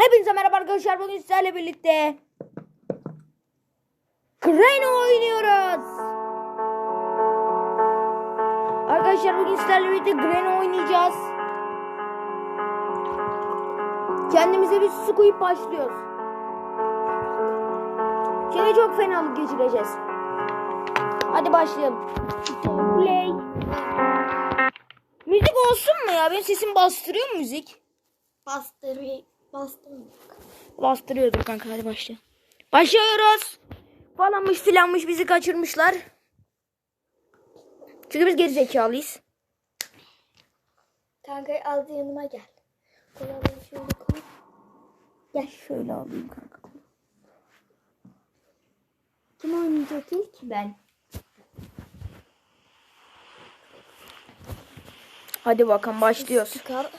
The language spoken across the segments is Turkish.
Hepinize merhaba arkadaşlar. Bugün sizlerle birlikte Crane oynuyoruz. Arkadaşlar bugün sizlerle birlikte Crane oynayacağız. Kendimize bir squeak başlıyoruz. Şimdi çok fenalık geçireceğiz. Hadi başlayalım. Play. Müzik olsun mu ya? Benim sesim bastırıyor mu müzik? Bastırı, bastırma. Bastırıyordum kanka hadi başla. Başlıyoruz. Falanmış filanmış bizi kaçırmışlar. Çünkü biz geri zekalıyız. Kanka az yanıma gel. Kolaları şöyle koy. Gel şöyle alayım kanka. Kim oynayacak ilk? Ben. Hadi bakalım başlıyoruz. Çıkar.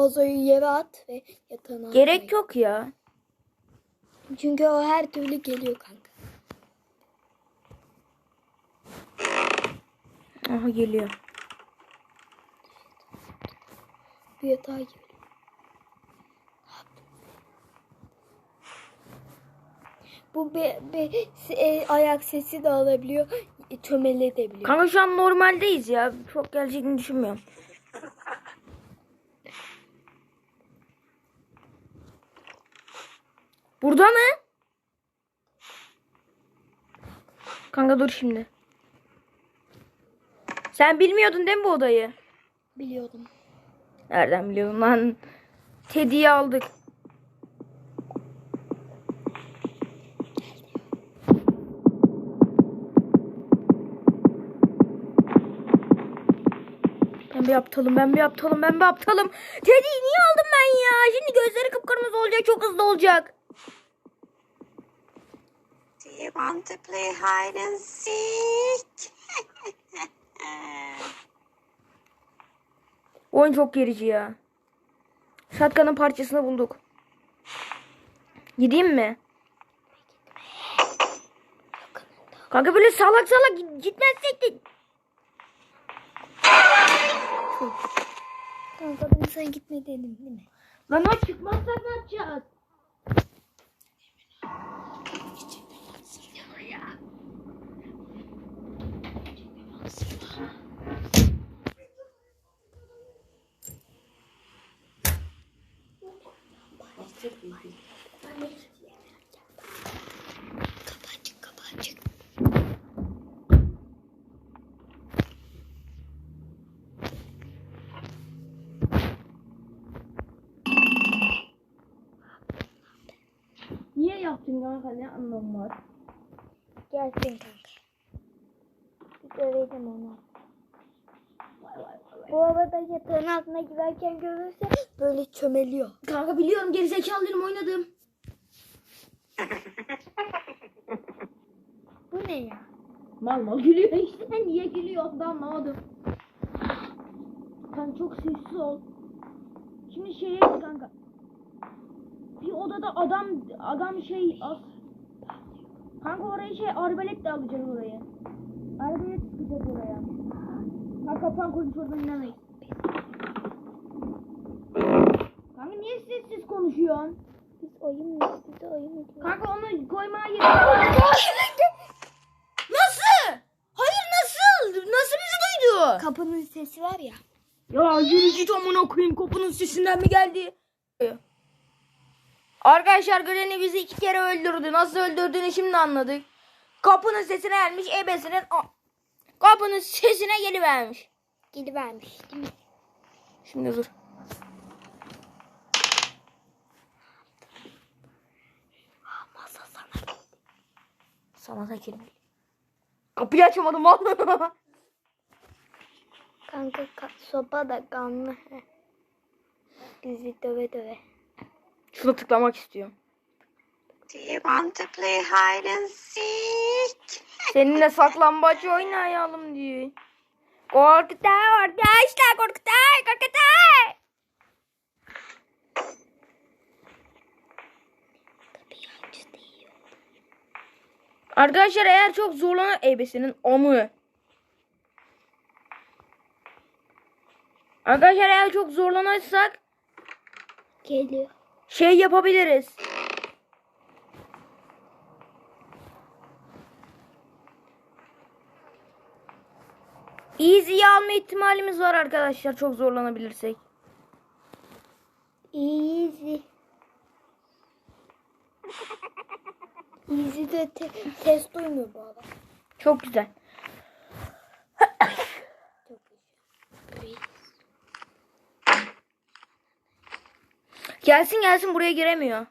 Vazoyu yere at ve yatağına Gerek koy. yok ya. Çünkü o her türlü geliyor kanka. Aha geliyor. Bir yatağa geliyor. Bu be, be, e, ayak sesi de alabiliyor. e, Çömeletebiliyor. Kanka şu an normaldeyiz ya. Çok geleceğini düşünmüyorum. Burada mı? Kanka dur şimdi. Sen bilmiyordun değil mi bu odayı? Biliyordum. Nereden biliyordun lan? Teddy'yi aldık. Ben bir aptalım, ben bir aptalım, ben bir aptalım. Teddy'yi niye aldım ben ya? Şimdi gözleri kıpkırmızı olacak, çok hızlı olacak. You want to play hide and seek? Oyun çok gerici ya. Shotgun'ın parçasını bulduk. Gideyim mi? Kanka böyle salak salak git- gitmezsek de... Kanka ben sana gitme dedim değil mi? Lan o çıkmazsak ne yapacağız? Niye yaptın kanka ne anlamı var? Gelsin kanka. Bir dövelim onu. Bu arada yatağın altına girerken görürse böyle çömeliyor. Kanka biliyorum gerizekalıyım oynadım. Bu ne ya? Mal mal gülüyor işte niye gülüyor da anlamadım. Kanka çok sessiz ol. Şimdi şeye kanka. Bir odada adam adam şey as. Kanka oraya şey arbalet de alacağız oraya. Arbalet sıkacağız oraya. Kanka kapan konuş oradan inemeyiz. Kanka niye sessiz konuşuyorsun? Biz oyun mu? Biz oyun mu? Kanka onu koymaya gerek Nasıl? Hayır nasıl? Nasıl bizi duydu? Kapının sesi var ya. Ya yürü git amına koyayım kapının sesinden mi geldi? Arkadaşlar Granny bizi iki kere öldürdü. Nasıl öldürdüğünü şimdi anladık. Kapının sesine gelmiş ebesinin kapının sesine gelivermiş. Gelivermiş değil mi? Şimdi dur. Masa sana. Sana da kelime. Kapıyı açamadım lan. Kanka ka- sopa da kanlı. Bizi döve döve. Şuna tıklamak istiyorum. Do you want to play hide and seek? Seninle saklambaç oynayalım diyor. Korkutay arkadaşlar korkutay korkutay. Arkadaşlar eğer çok zorlanan ebesinin amı. Arkadaşlar eğer çok zorlanırsak Geliyor. Şey yapabiliriz. Easy'yi alma ihtimalimiz var arkadaşlar çok zorlanabilirsek. Easy. Easy de te- ses duymuyor bu adam. Çok güzel. Çok iyi. Gelsin gelsin buraya giremiyor.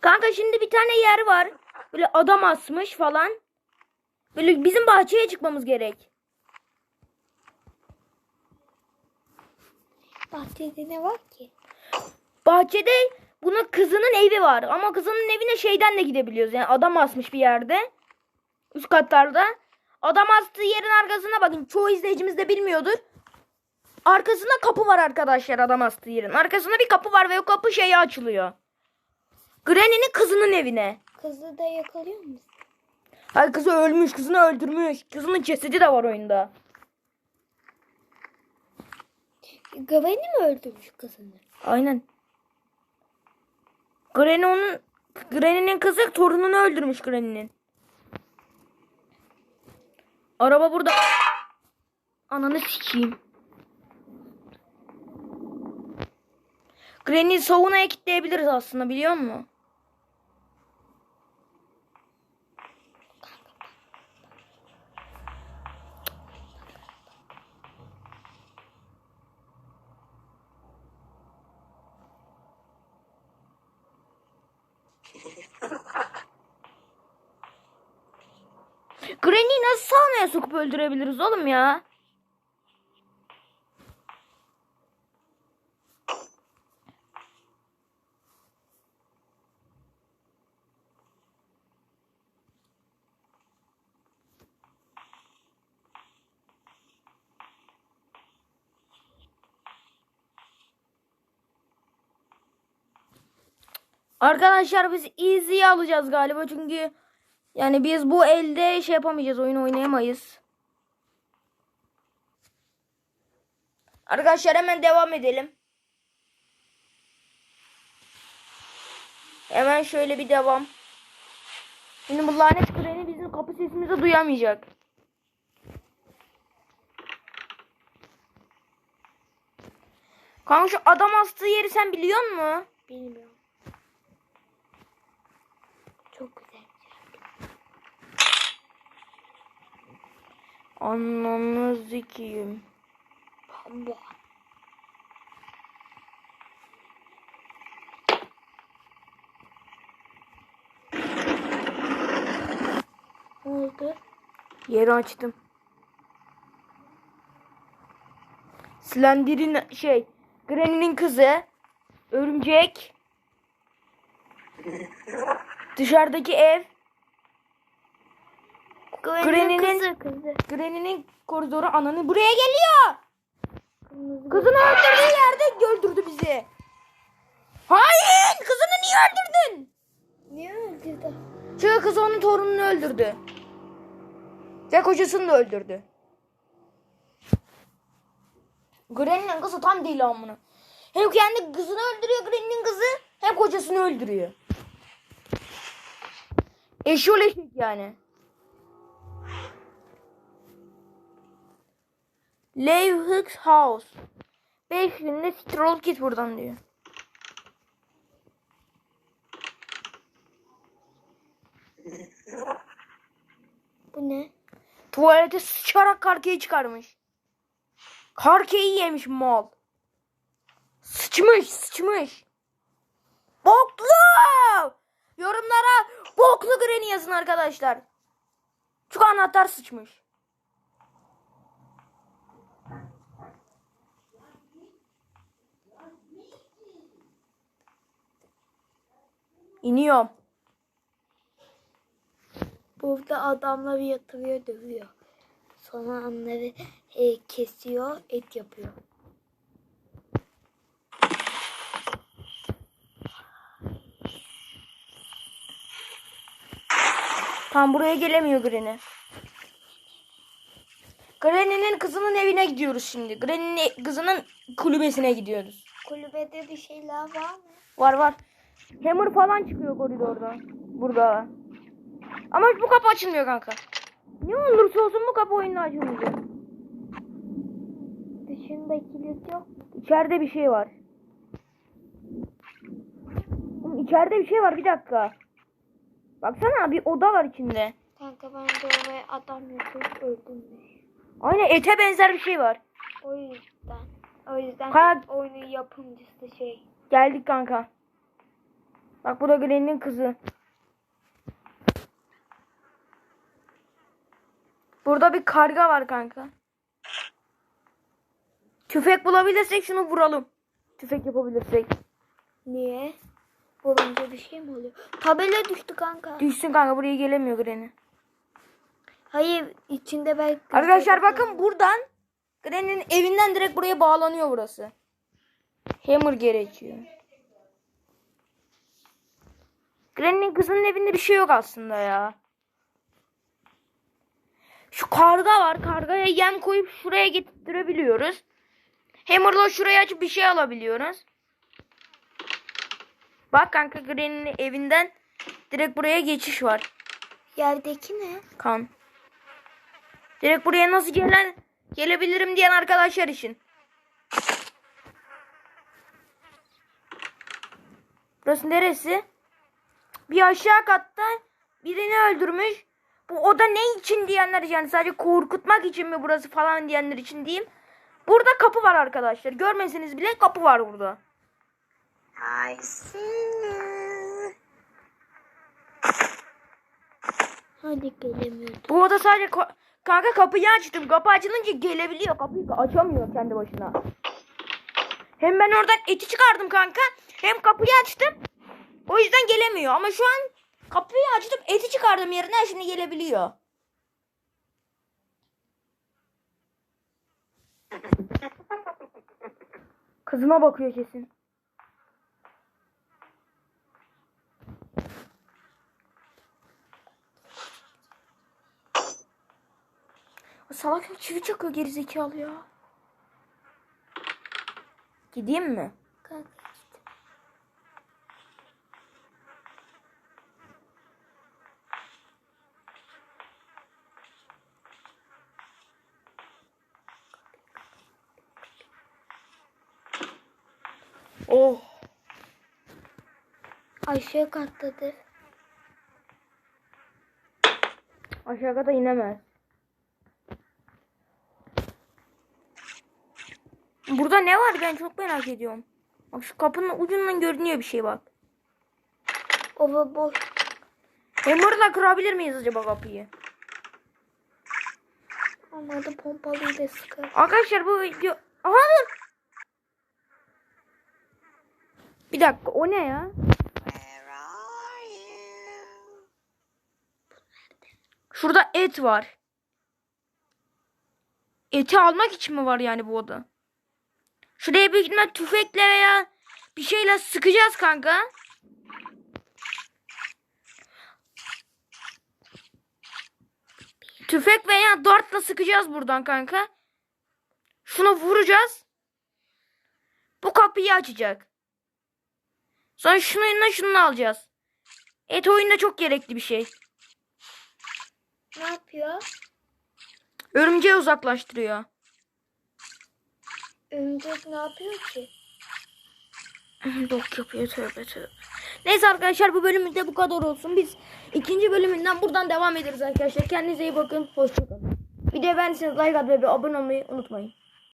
Kanka şimdi bir tane yer var. Böyle adam asmış falan. Böyle bizim bahçeye çıkmamız gerek. Bahçede ne var ki? Bahçede bunun kızının evi var. Ama kızının evine şeyden de gidebiliyoruz. Yani adam asmış bir yerde. Üst katlarda. Adam astığı yerin arkasına bakın. Çoğu izleyicimiz de bilmiyordur. Arkasında kapı var arkadaşlar adam astığı yerin. Arkasında bir kapı var ve o kapı şeye açılıyor. Granny'nin kızının evine. Kızı da yakalıyor musun? Ay kızı ölmüş, kızını öldürmüş. Kızının cesedi de var oyunda. Gaveni mi öldürmüş kızını? Aynen. Granny onun Granny'nin kızı torununu öldürmüş Granny'nin. Araba burada. Ananı sikeyim. Granny'i savunaya kilitleyebiliriz aslında biliyor musun? Granny'i nasıl saunaya sokup öldürebiliriz oğlum ya? Arkadaşlar biz easy'yi alacağız galiba çünkü yani biz bu elde şey yapamayacağız, oyun oynayamayız. Arkadaşlar hemen devam edelim. Hemen şöyle bir devam. Şimdi bu lanet kreni bizim kapı sesimizi duyamayacak. Kanka şu adam astığı yeri sen biliyor musun? Bilmiyorum. Çok güzel. Ananı zikiyim. Ne oldu? Yeri açtım. Slender'in şey, Granny'nin kızı, örümcek, dışarıdaki ev, Granny'nin kızı kızı. Granny'nin koridoru ananı buraya geliyor. Kızını öldürdüğü yerde öldürdü bizi. Hayır, kızını niye öldürdün? Niye öldürdü? Çünkü kız onun torununu öldürdü. Ve kocasını da öldürdü. Granny'nin kızı tam değil amına. Hem kendi kızını öldürüyor Granny'nin kızı hem kocasını öldürüyor. Eşol eşek yani. Leave Hicks House. 5 günde siktir ol git buradan diyor. Bu ne? Tuvalete sıçarak karkeyi çıkarmış. Karkeyi yemiş mal. Sıçmış sıçmış. Boklu! Yorumlara boklu Granny yazın arkadaşlar. Çünkü anahtar sıçmış. İniyorum. Burada adamları yatırıyor dövüyor. Sonra onları e, kesiyor et yapıyor. Tam buraya gelemiyor Granny. Granny'nin kızının evine gidiyoruz şimdi. Granny'nin kızının kulübesine gidiyoruz. Kulübede bir şeyler var mı? Var var. Hammer falan çıkıyor koridorda. Burada. Ama bu kapı açılmıyor kanka. Ne olursa olsun bu kapı oyunda açılmayacak. Dışında kilit yok. İçeride bir şey var. İçeride bir şey var bir dakika. Baksana bir oda var içinde. Kanka ben de oraya adam yapıp öldürmüş. Aynen ete benzer bir şey var. O yüzden. O yüzden Kanka- oyunun yapımcısı şey. Geldik kanka. Bak bu da Granny'nin kızı. Burada bir karga var kanka. Tüfek bulabilirsek şunu vuralım. Tüfek yapabilirsek. Niye? Vurunca bir şey mi oluyor? Tabela düştü kanka. Düşsün kanka buraya gelemiyor Granny. Hayır içinde belki... Arkadaşlar bakın buradan Granny'nin evinden direkt buraya bağlanıyor burası. Hammer gerekiyor. Granny'nin kızının evinde bir şey yok aslında ya. Şu karga var. Kargaya yem koyup şuraya getirebiliyoruz. Hammer'la şuraya açıp bir şey alabiliyoruz. Bak kanka Granny'nin evinden direkt buraya geçiş var. Yerdeki ne? Kan. Direkt buraya nasıl gelen gelebilirim diyen arkadaşlar için. Burası neresi? Bir aşağı katta birini öldürmüş. Bu oda ne için diyenler için yani sadece korkutmak için mi burası falan diyenler için diyeyim. Burada kapı var arkadaşlar. Görmeseniz bile kapı var burada. I see. Hadi gelemiyordu. Bu oda sadece kanka kapıyı açtım. Kapı açılınca gelebiliyor. Kapıyı açamıyor kendi başına. Hem ben oradan eti çıkardım kanka. Hem kapıyı açtım. O yüzden gelemiyor. Ama şu an kapıyı açtım. Eti çıkardım yerine şimdi gelebiliyor. Kızına bakıyor kesin. O salak çivi çakıyor gerizekalı ya. Gideyim mi? Kanka işte. Oh. Aşağı kattadır. Aşağıda inemez. Burada ne var ben çok merak ediyorum. Bak şu kapının ucundan görünüyor bir şey bak. Ova boş. Hammer'la kırabilir miyiz acaba kapıyı? Ama da pompalıyla sıkar. Arkadaşlar bu video... Aha dur. Bir dakika o ne ya? Şurada et var. Eti almak için mi var yani bu oda? Şuraya büyük ihtimal tüfekle veya bir şeyle sıkacağız kanka. Tüfek veya dartla sıkacağız buradan kanka. Şunu vuracağız. Bu kapıyı açacak. Sonra şununla şunu alacağız. Et oyunda çok gerekli bir şey. Ne yapıyor? Örümceği uzaklaştırıyor. Örümcek ne yapıyor ki? Bok yapıyor tövbe tövbe. Neyse arkadaşlar bu bölümde bu kadar olsun. Biz ikinci bölümünden buradan devam ederiz arkadaşlar. Kendinize iyi bakın. Hoşçakalın. Videoyu beğendiyseniz like atmayı ve abone olmayı unutmayın.